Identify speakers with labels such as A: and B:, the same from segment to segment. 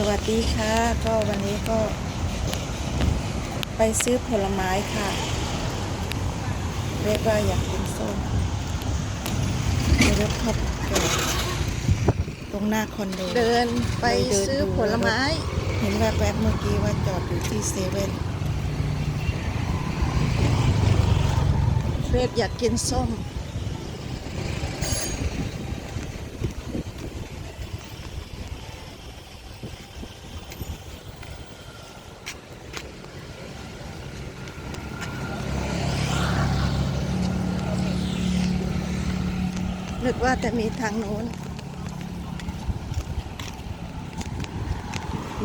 A: สวัสดีค่ะ ก็วันนี้ก็ ไปซื้อผลไม้ค่ะ เรียกว่าอยากกินส้มเดี๋ยวเราเข้าไปตรงหน้าคอนโด
B: เดินไป
A: เดิน
B: ซื้อ
A: ดู
B: ผลไม้
A: เห็นแวบๆเมื่อกี้ว่าจอดอยู่ที่เซเว่น
B: เฟรดอยากกินส้ม นึกว่าจะมีทางโน้น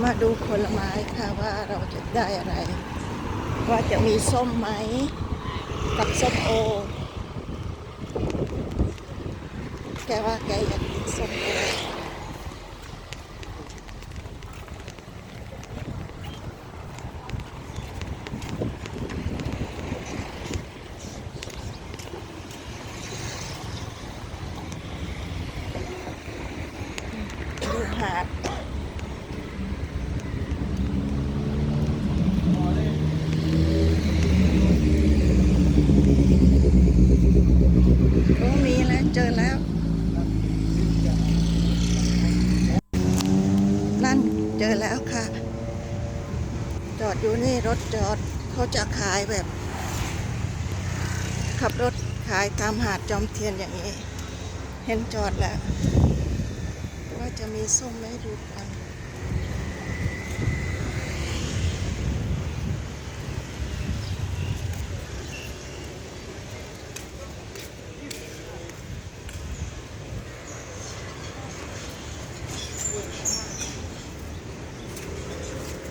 B: มาดูผลไม้ค่ะว่าเราจะได้อะไร ว่าจะมีส้มไหม กับส้มโอ แกว่าแกอยากกินส้มโอ ดูหาดโอ้มีแล้วเจอแล้ว นั่น เจอแล้วค่ะ จอดอยู่นี่รถจอดเขาจะขายแบบ ขับรถขายตามหาดจอมเทียนอย่างนี้ เห็นจอดแล้ว ว่าจะมีส้มไหมดูกัน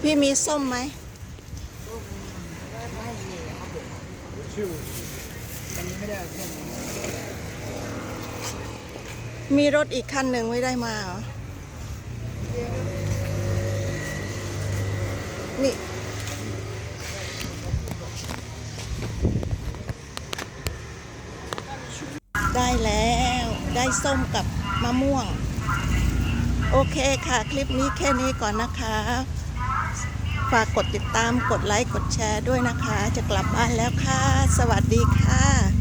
B: พี่มีส้มไหม
C: ชื่ออันนี้ไม่ได้เอาแค่นี้
B: มีรถอีกคันหนึ่งไม่ได้มาเหรอ นี่ ได้แล้ว ได้ส้มกับมะม่วง โอเคค่ะ คลิปนี้แค่นี้ก่อนนะคะ ฝากกดติดตามกดไลค์กดแชร์ด้วยนะคะ จะกลับบ้านแล้วค่ะ สวัสดีค่ะ